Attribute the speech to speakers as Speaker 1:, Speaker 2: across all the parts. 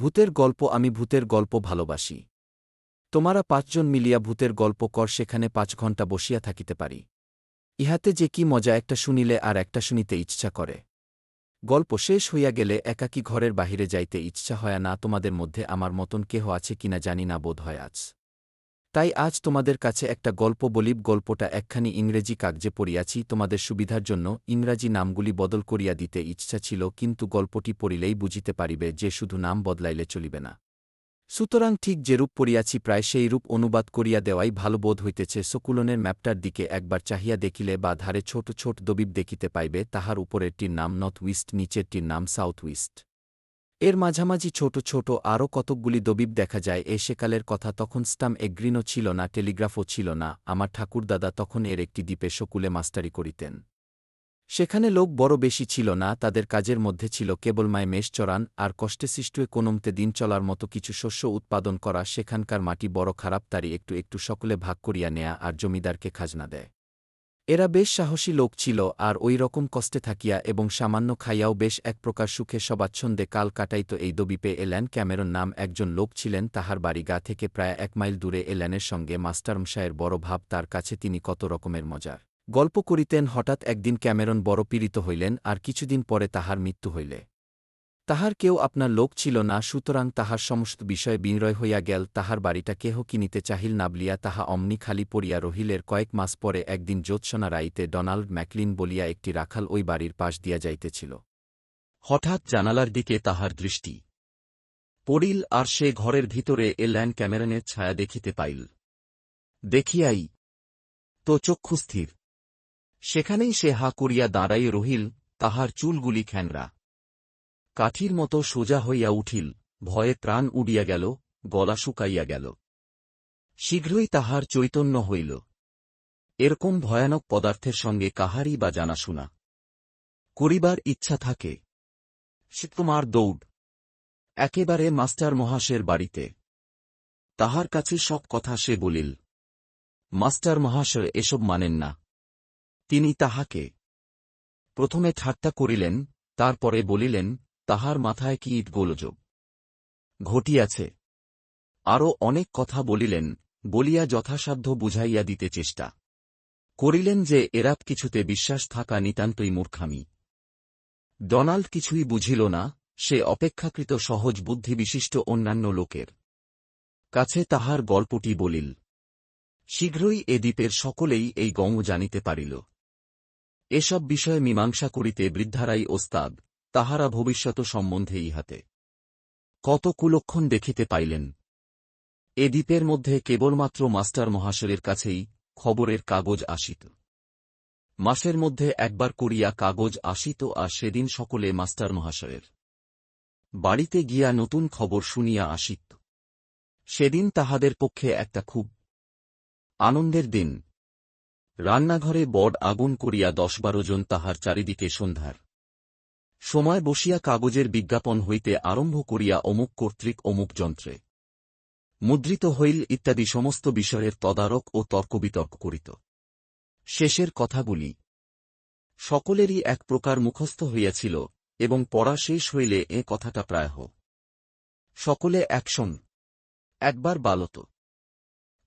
Speaker 1: ভূতের গল্প আমি ভূতের গল্প ভালোবাসি। তোমারা পাঁচজন মিলিয়া ভূতের গল্প কর, সেখানে পাঁচ ঘণ্টা বসিয়া থাকিতে পারি। ইহাতে যে কি মজা, একটা শুনিলে আর একটা শুনিতে ইচ্ছা করে। গল্প শেষ হইয়া গেলে একাকী ঘরের বাহিরে যাইতে ইচ্ছা হয় না, তোমাদের মধ্যে আমার মতন কেহ আছে কিনা জানি না, বোধ হয় আজ। তাই আজ তোমাদের কাছে একটা গল্প বলিব গল্পটা একখানি ইংরেজি কাগজে পড়িয়াছি, তোমাদের সুবিধার জন্য ইংরাজি নামগুলি বদল করিয়া দিতে ইচ্ছা ছিল, কিন্তু গল্পটি পড়িলেই বুঝিতে পারিবে যে শুধু নাম বদলাইলে চলিবে না। সুতরাং ঠিক যেরূপ পড়িয়াছি, প্রায় সেই রূপ অনুবাদ করিয়া দেওয়াই ভালো বোধ হইতেছে সকুলনের ম্যাপটার দিকে একবার চাহিয়া দেখিলে বা ধারে ছোট ছোট দবিব দেখিতে পাইবে, তাহার উপরেরটির নাম নর্থ উইস্ট নিচেরটির নাম সাউথ উইস্ট এর মাঝামাঝি ছোট ছোট আরও কতকগুলি দবিব দেখা যায়। এ সেকালের কথা তখন স্টাম এগ্রিনও ছিল না, টেলিগ্রাফও ছিল না। আমার ঠাকুরদাদা তখন এর একটি দ্বীপে শকুলে মাস্টারি করিতেন। সেখানে লোক বড় বেশি ছিল না, তাদের কাজের মধ্যে ছিল কেবলমায় মেষ চড়ান আর কষ্টেসৃষ্টে কোনমতে দিন চলার মতো কিছু শস্য উৎপাদন করা। সেখানকার মাটি বড় খারাপ, তারই একটু একটু সকলে ভাগ করিয়া নেয়া আর জমিদারকে খাজনা দেয়। এরা বেশ সাহসী লোক ছিল আর ওই রকম কষ্টে থাকিয়া এবং সামান্য খাইয়াও বেশ এক প্রকার সুখে সবাচ্ছন্দে কাল কাটাইত এই দবিপে এল্যান ক্যামেরন নাম একজন লোক ছিলেন তাহার বাড়ি গা থেকে প্রায় এক মাইল দূরে এল্যানের সঙ্গে মাস্টারমশায়ের বড় ভাব তার কাছে তিনি কত রকমের মজার গল্প করিতেন হঠাৎ একদিন ক্যামেরন বড় পীড়িত হইলেন আর কিছুদিন পরে তাহার মৃত্যু হইলে। তাহার কেউ আপনার লোক ছিল না, সুতরাং তাহার সমস্ত বিষয়ে বিনয় হইয়া গেল, তাহার বাড়িটা কেহ কিনিতে চাহিল নাবলিয়া তাহা অমনি খালি পড়িয়া রহিলের কয়েক মাস পরে একদিন জ্যোৎসনা রাইতে ডোনাল্ড ম্যাকলিন বলিয়া একটি রাখাল ওই বাড়ির পাশ দিয়া যাইতেছিল।
Speaker 2: হঠাৎ জানালার দিকে তাহার দৃষ্টি পড়িল আর সে ঘরের ভিতরে এল্যান্ড ক্যামেরনের ছায়া দেখিতে পাইল। দেখিয়াই, তো চক্ষুস্থির সেখানেই সে হা করিয়া দাঁড়াই রহিল, তাহার চুলগুলি খ্যানরা। কাঠির মতো সোজা হইয়া উঠিল, ভয়ে প্রাণ উড়িয়া গেল, গলা শুকাইয়া গেল। শীঘ্রই তাহার চৈতন্য হইল। এরকম ভয়ানক পদার্থের সঙ্গে কাহারই বা জানাশোনা। করিবার ইচ্ছা থাকে। তোমার দৌড়। একেবারে মাস্টার মহাশের বাড়িতে। তাহার কাছে সব কথা সে বলিল, মাস্টার মহাশয়, এসব মানেন না। তিনি তাহাকে প্রথমে ঠাট্টা করিলেন, তারপরে বলিলেন তাহার মাথায় কি ইট গোলযোগ? ঘটিয়াছে। আরও অনেক কথা বলিলেন, বলিয়া যথাসাধ্য বুঝাইয়া দিতে চেষ্টা। করিলেন যে এরাপ কিছুতে বিশ্বাস থাকা নিতান্তই মূর্খামি। ডোনাল্ড কিছুই বুঝিল না, সে অপেক্ষাকৃত সহজ বুদ্ধিবিশিষ্ট অন্যান্য লোকের। কাছে তাহার গল্পটি বলিল, শীঘ্রই এ দ্বীপের সকলেই এই গম জানিতে পারিল। এসব বিষয়ে মীমাংসা করিতে বৃদ্ধারাই ওস্তাদ তাহারা ভবিষ্যৎ সম্বন্ধে ইহাতে। কত কুলক্ষণ দেখিতে পাইলেন। এ দ্বীপের মধ্যে কেবলমাত্র মাস্টার মহাশয়ের কাছেই খবরের কাগজ আসিত। মাসের মধ্যে একবার করিয়া কাগজ আসিত আর সেদিন সকলে মাস্টার মহাশয়ের বাড়িতে গিয়া নতুন খবর শুনিয়া আসিত। সেদিন তাহাদের পক্ষে একটা খুব আনন্দের দিন। রান্নাঘরে বড আগুন করিয়া দশ বারো জন তাহার চারিদিকে সন্ধ্যার সময় বসিয়া কাগজের বিজ্ঞাপন হইতে আরম্ভ করিয়া অমুক কর্তৃক অমুক যন্ত্রে। মুদ্রিত হইল ইত্যাদি সমস্ত বিষয়ের তদারক ও তর্কবিতর্ক করিত। শেষের কথাগুলি সকলেরই এক প্রকার মুখস্থ হইয়াছিল এবং পড়া শেষ হইলে এ কথাটা প্রায় সকলে একশন একবার বালত।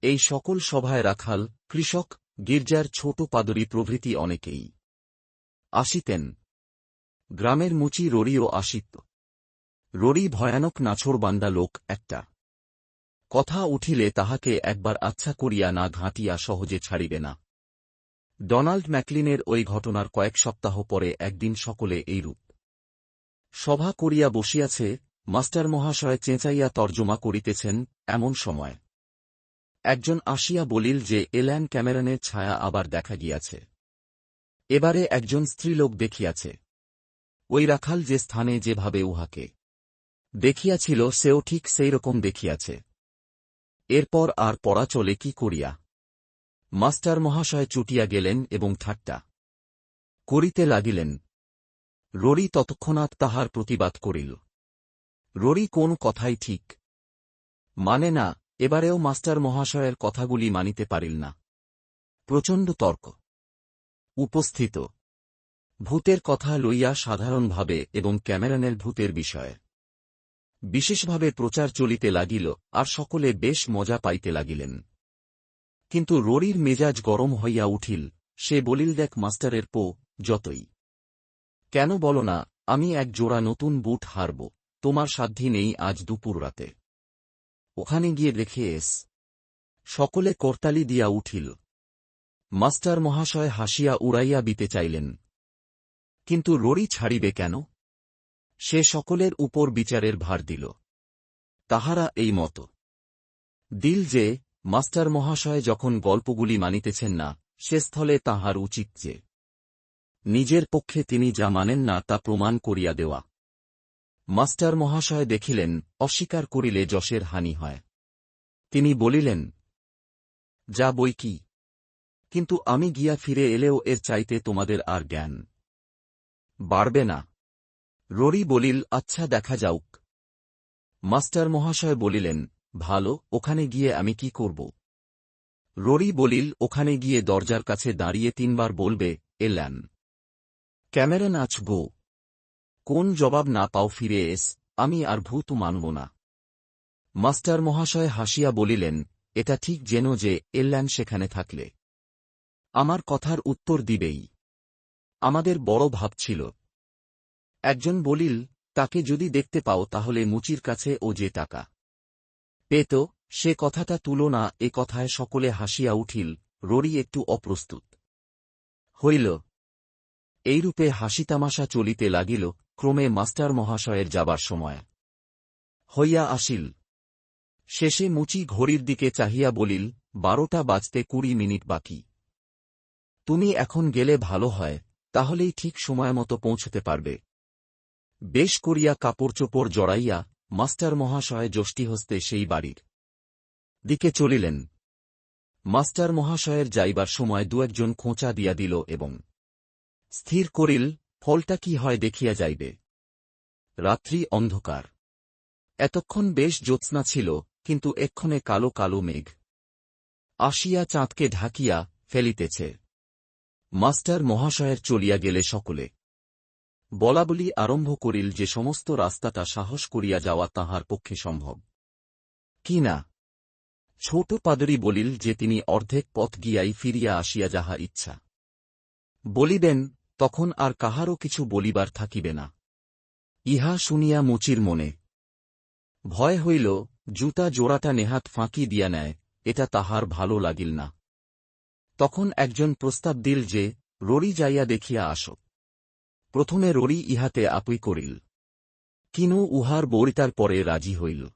Speaker 2: এই সকল সভায় রাখাল, কৃষক, গির্জার ছোট পাদরী প্রভৃতি অনেকেই। আসিতেন। গ্রামের মুচি রড়িও আসিত। ররি ভয়ানক নাছোড়বান্দা লোক একটা। কথা উঠিলে তাহাকে একবার আচ্ছা করিয়া না ঘাঁটিয়া সহজে ছাড়িবে না। ডোনাল্ড ম্যাকলিনের ওই ঘটনার কয়েক সপ্তাহ পরে একদিন সকলে এইরূপ। সভা করিয়া বসিয়াছে, মাস্টার মহাশয় চেঁচাইয়া তর্জমা করিতেছেন এমন সময়। একজন আসিয়া বলিল যে এল্যান ক্যামেরনের ছায়া আবার দেখা গিয়াছে। এবারে একজন স্ত্রীলোক দেখিয়াছে। ওই রাখাল যে স্থানে যেভাবে উহাকে দেখিয়াছিল, সেও ঠিক সেই রকম দেখিয়াছে। এরপর আর পড়া চলে কি করিয়া? মাস্টার মহাশয় চুটিয়া গেলেন এবং ঠাট্টা করিতে লাগিলেন। ররি তৎক্ষণাৎ তাহার প্রতিবাদ করিল। ররি কোন কথাই ঠিক মানে না, এবারেও মাস্টার মহাশয়ের কথাগুলি মানিতে পারিল না। প্রচণ্ড তর্ক। উপস্থিত ভূতের কথা লইয়া সাধারণভাবে এবং ক্যামেরানের ভূতের বিষয়ে। বিশেষভাবে প্রচার চলিতে লাগিল, আর সকলে বেশ মজা পাইতে লাগিলেন। কিন্তু রোরির মেজাজ গরম হইয়া উঠিল, সে বলিল, দেখ মাস্টারের পো, যতই। কেন বলো না, আমি এক জোড়া নতুন বুট হারব, তোমার সাধ্যি নেই আজ দুপুর রাতে। ওখানে গিয়ে দেখে এস। সকলে করতালি দিয়া উঠিল। মাস্টার মহাশয় হাসিয়া উড়াইয়া দিতে চাইলেন। কিন্তু রড়ি ছাড়িবে কেন? সে সকলের উপর বিচারের ভার দিল। তাহারা এই মত। দিল যে, মাস্টার মহাশয় যখন গল্পগুলি মানিতেছেন না, সে স্থলে তাহার উচিত যে, নিজের পক্ষে তিনি যা মানেন না তা প্রমাণ করিয়া দেওয়া। মাস্টার মহাশয় দেখিলেন, অস্বীকার করিলে যশের হানি হয়। তিনি বলিলেন, যা বই কি? কিন্তু আমি গিয়া ফিরে এলেও এর চাইতে তোমাদের আর জ্ঞান বাড়বে না। ররি বলিল আচ্ছা দেখা যাউক। মাস্টার মহাশয় বলিলেন, ভালো, ওখানে গিয়ে আমি কি করব? ররি বলিল, ওখানে গিয়ে দরজার কাছে দাঁড়িয়ে তিনবার বলবে, এলান। ক্যামেরা নাচ গো। কোন জবাব না পাও ফিরে এস, আমি আর ভূত মানব না। মাস্টার মহাশয় হাসিয়া বলিলেন, এটা ঠিক যেন যে এল্যান সেখানে থাকলে। আমার কথার উত্তর দিবেই। আমাদের বড় ভাব ছিল। একজন বলিল, তাকে যদি দেখতে পাও তাহলে মুচির কাছে ও যে টাকা। পেত, সে কথাটা তুলো না। এ কথায় সকলে হাসিয়া উঠিল ররি একটু অপ্রস্তুত। হইল। এইরূপে হাসি তামাশা চলিতে লাগিল, ক্রমে মাস্টার মহাশয়ের যাবার সময়। হইয়া আসিল। শেষে মুচি ঘড়ির দিকে চাহিয়া বলিল, বারোটা বাজতে কুড়ি মিনিট বাকি। তুমি এখন গেলে ভালো হয়। তাহলেই ঠিক সময় সময়মতো পৌঁছতে পারবে। বেশ করিয়া কাপড় চোপড় জড়াইয়া মাস্টার মহাশয় যষ্টি হস্তে সেই বাড়ির দিকে চলিলেন। মাস্টার মহাশয়ের যাইবার সময় দু একজন খোঁচা দিয়া দিল এবং স্থির করিল, ফলটা কি হয় দেখিয়া যাইবে। রাত্রি অন্ধকার। এতক্ষণ বেশ জ্যোৎস্না ছিল, কিন্তু এক্ষণে কালো কালো মেঘ। আসিয়া চাঁদকে ঢাকিয়া ফেলিতেছে। মাস্টার মহাশয়ের চলিয়া গেলে সকলে। বলাবলি আরম্ভ করিল যে সমস্ত রাস্তাটা সাহস করিয়া যাওয়া তাহার পক্ষে সম্ভব। কি না? ছোট পাদরি বলিল যে তিনি অর্ধেক পথ গিয়াই ফিরিয়া আসিয়া যাহা ইচ্ছা। বলিবেন, তখন আর কাহারও কিছু বলিবার থাকিবে না। ইহা শুনিয়া মুচির মনে। ভয় হইল, জুতা জোড়াটা নেহাত ফাঁকি দিয়া নেয়, এটা তাহার ভালো লাগিল না। তখন একজন প্রস্তাব দিল যে ররি যাইয়া দেখিয়া আসো প্রথমে ররি ইহাতে আপুই করিল। কিনু উহার বরিতার পরে রাজি হইল।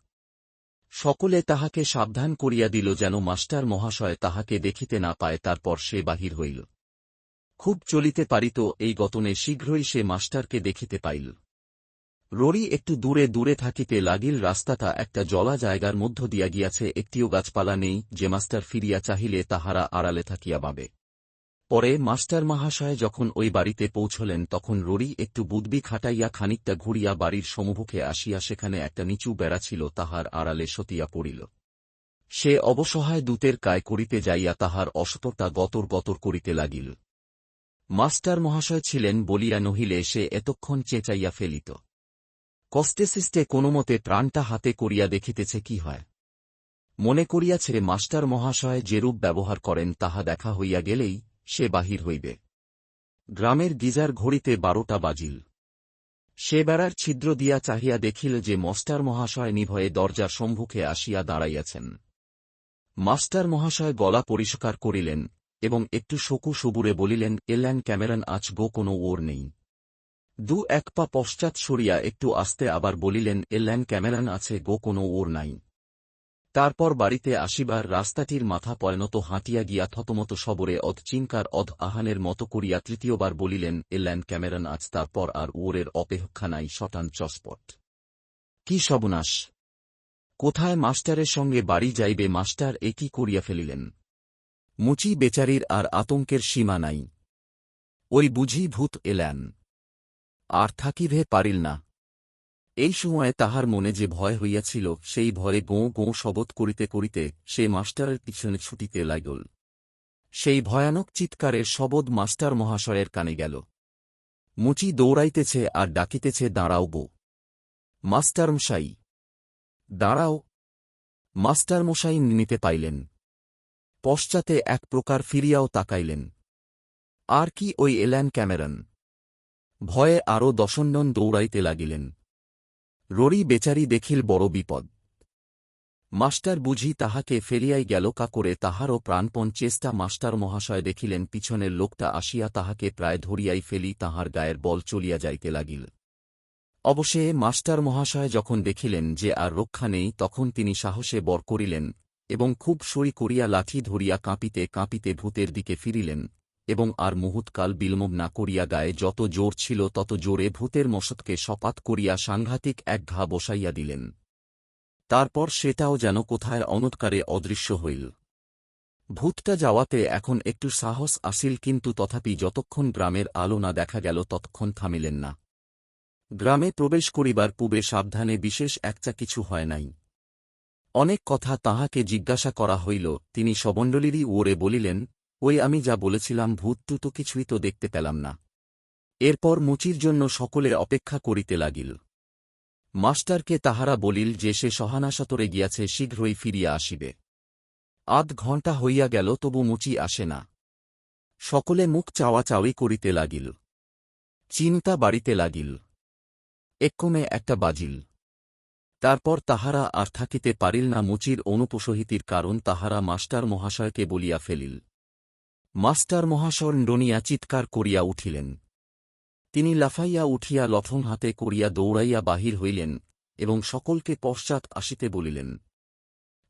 Speaker 2: সকলে তাহাকে সাবধান করিয়া দিল যেন মাস্টার মহাশয় তাহাকে দেখিতে না পায়, তারপর সে বাহির হইল। খুব চলিতে পারিত এই গতনে শীঘ্রই সে মাস্টারকে দেখিতে পাইল। ররি একটু দূরে দূরে থাকিতে লাগিল রাস্তাটা একটা জলা জায়গার মধ্য দিয়া গিয়াছে, একটিও গাছপালা নেই, যে মাস্টার ফিরিয়া চাহিলে তাহারা আড়ালে থাকিয়া পাবে পরে মাস্টার মহাশয় যখন ওই বাড়িতে পৌঁছলেন, তখন ররি একটু বুদ্বি খাটাইয়া খানিকটা ঘুরিয়া বাড়ির সমুখে আসিয়া সেখানে একটা নিচু বেড়া ছিল, তাহার আড়ালে সতিয়া পড়িল। সে অবসহায় দূতের কায় করিতে যাইয়া তাহার অসততা গতর গতর করিতে লাগিল। মাস্টার মহাশয় ছিলেন বলিয়া নহিলে সে এতক্ষণ চেঁচাইয়া ফেলিত। কষ্টে সিস্টে কোনোমতে প্রাণটা হাতে করিয়া দেখিতেছে কি হয়। মনে করিয়াছে, মাস্টার মহাশয় যেরূপ ব্যবহার করেন, তাহা দেখা হইয়া গেলেই সে বাহির হইবে। গ্রামের গিজার ঘড়িতে বারোটা বাজিল। সে বেড়ার ছিদ্র দিয়া চাহিয়া দেখিল যে, মাস্টার মহাশয় নিভয়ে দরজার সম্মুখে আসিয়া দাঁড়াইয়াছেন। মাস্টার মহাশয় গলা পরিষ্কার করিলেন এবং একটু শকু সবুরে বলিলেন এল্যান ক্যামেরান, আজ গো কোনো ওর নেই। দু এক পা পশ্চাৎ সরিয়া একটু আস্তে আবার বলিলেন এল্যান ক্যামেরান আছে গো, কোনো ওর নাই। তারপর বাড়িতে আসিবার রাস্তাটির মাথা পয়নত হাঁটিয়া গিয়া থতমত সবরে অধ চিনকার অধ আহানের মতো করিয়া তৃতীয়বার বলিলেন এল্যান ক্যামেরান আজ তারপর আর ওরের অপেক্ষা নাই, শটান চস্পট। কি সবনাশ কোথায় মাস্টারের সঙ্গে বাড়ি যাইবে, মাস্টার এ কি করিয়া ফেলিলেন? মুচি বেচারির আর আতঙ্কের সীমা নাই। ওই বুঝি ভূত এলেন আর থাকিভে পারিল না। এই সময়ে তাহার মনে যে ভয় হইয়াছিল, সেই ভয়ে গোঁ গোঁ শবত করিতে করিতে সে মাস্টারের পিছনে ছুটিতে লাগল। সেই ভয়ানক চিৎকারের শবদ মাস্টার মহাশয়ের কানে গেল। মুচি দৌড়াইতেছে আর ডাকিতেছে, দাঁড়াও বো মাস্টারমশাই দাঁড়াও। মাস্টার মশাই নিতে পাইলেন। পশ্চাতে এক প্রকার ফিরিয়াও তাকাইলেন। আর কি ওই এল্যান ক্যামেরন? ভয়ে আরও দশন্দন দৌড়াইতে লাগিলেন। ররি বেচারি দেখিল বড় বিপদ। মাস্টার বুঝি তাহাকে ফেরিয়াই গেল কা করে তাহারও প্রাণপণ চেষ্টা মাস্টার মহাশয় দেখিলেন পিছনের লোকটা আসিয়া তাহাকে প্রায় ধরিয়াই ফেলি তাহার গায়ের বল চলিয়া যাইতে লাগিল। অবশ্যে মাস্টার মহাশয় যখন দেখিলেন যে আর রক্ষা নেই তখন তিনি সাহসে বর করিলেন এবং খুব সই করিয়া লাঠি ধরিয়া কাঁপিতে কাঁপিতে ভূতের দিকে ফিরিলেন। এবং আর মুহূর্তকাল বিলম্ব না করিয়া গায়ে যত জোর ছিল তত জোরে ভূতের মশতকে সপাত করিয়া সাংঘাতিক এক ঘা বসাইয়া দিলেন। তারপর সেটাও যেন কোথায় অনৎকারে অদৃশ্য হইল। ভূতটা যাওয়াতে এখন একটু সাহস আসিল কিন্তু তথাপি যতক্ষণ গ্রামের আলো না দেখা গেল ততক্ষণ থামিলেন না। গ্রামে প্রবেশ করিবার পূবে সাবধানে বিশেষ একটা কিছু হয় নাই। অনেক কথা তাহাকে জিজ্ঞাসা করা হইল, তিনি সবণ্ডলীরই ওরে বলিলেন ওই আমি যা বলেছিলাম ভূতটু তো কিছুই তো দেখতে পেলাম না। এরপর মুচির জন্য সকলে অপেক্ষা করিতে লাগিল। মাস্টারকে তাহারা বলিল যে সে সহানাসাতরে গিয়াছে, শীঘ্রই ফিরিয়া আসিবে। আধ ঘণ্টা হইয়া গেল, তবু মুচি আসে না। সকলে মুখ চাওয়াচাওয়ি করিতে লাগিল। চিন্তা বাড়িতে লাগিল। এক্ষণে একটা বাজিল। তারপর তাহারা আর থাকিতে পারিল না, মুচির অনুপসহিতির কারণ তাহারা মাস্টার মহাশয়কে বলিয়া ফেলিল। মাস্টার মহাশয় ডনিয়া চিৎকার করিয়া উঠিলেন। তিনি লাফাইয়া উঠিয়া লঠন হাতে করিয়া দৌড়াইয়া বাহির হইলেন এবং সকলকে পশ্চাৎ আসিতে বলিলেন,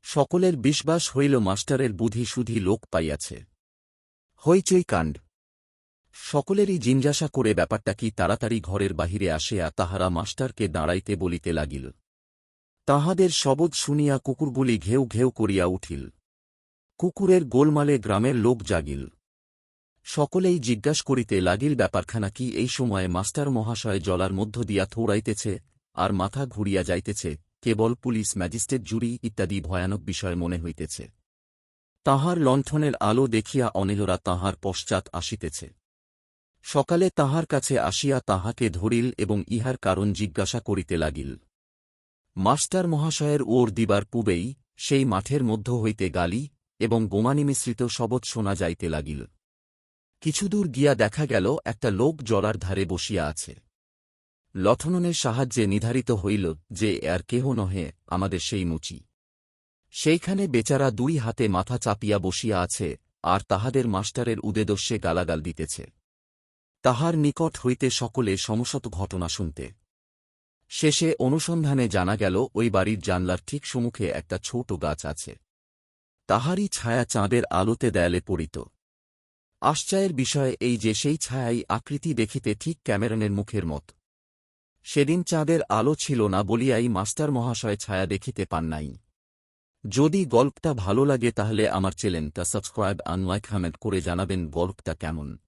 Speaker 2: সকলের বিশ্বাস হইল মাস্টারের বুধি সুধি লোক পাইয়াছে। হইচই কাণ্ড। সকলেরই জিঞ্জাসা করে ব্যাপারটা কি তাড়াতাড়ি ঘরের বাহিরে আসিয়া তাহারা মাস্টারকে দাঁড়াইতে বলিতে লাগিল। তাহাদের শবদ শুনিয়া কুকুরগুলি ঘেউ ঘেউ করিয়া উঠিল। কুকুরের গোলমালে গ্রামের লোক জাগিল। সকলেই জিজ্ঞাস করিতে লাগিল, ব্যাপারখানা কি? এই সময়ে মাস্টার মহাশয় জলার মধ্য দিয়া থৌড়াইতেছে আর মাথা ঘুরিয়া যাইতেছে, কেবল পুলিশ, ম্যাজিস্ট্রেট জুরি ইত্যাদি ভয়ানক বিষয় মনে হইতেছে। তাহার লণ্ঠনের আলো দেখিয়া অনিলরা তাহার পশ্চাৎ আসিতেছে। সকালে তাহার কাছে আসিয়া তাহাকে ধরিল এবং ইহার কারণ জিজ্ঞাসা করিতে লাগিল। মাস্টার মহাশয়ের ওর দিবার পূবেই সেই মাঠের মধ্য হইতে গালি এবং বোমানি মিশ্রিত শবদ শোনা যাইতে লাগিল। কিছুদূর গিয়া দেখা গেল, একটা লোক জলার ধারে বসিয়া আছে। লঠননের সাহায্যে নির্ধারিত হইল যে, আর কেহ নহে, আমাদের সেই মুচি। সেইখানে বেচারা দুই হাতে মাথা চাপিয়া বসিয়া আছে, আর তাহাদের মাস্টারের উদেদস্যে গালাগাল দিতেছে। তাহার নিকট হইতে সকলে সমসত ঘটনা শুনতে। শেষে অনুসন্ধানে জানা গেল, ওই বাড়ির জানলার ঠিক সম্মুখে একটা ছোট গাছ আছে। তাহারই ছায়া চাঁদের আলোতে দেয়ালে পড়িত। আশ্চায়ের বিষয় এই যে সেই ছায়াই আকৃতি দেখিতে ঠিক ক্যামেরনের মুখের মত। সেদিন চাঁদের আলো ছিল না বলিয়াই মাস্টার মহাশয় ছায়া দেখিতে পান নাই। যদি গল্পটা ভালো লাগে তাহলে আমার চ্যানেলটা সাবস্ক্রাইব আনলাইক হামেন্ট করে জানাবেন গল্পটা কেমন।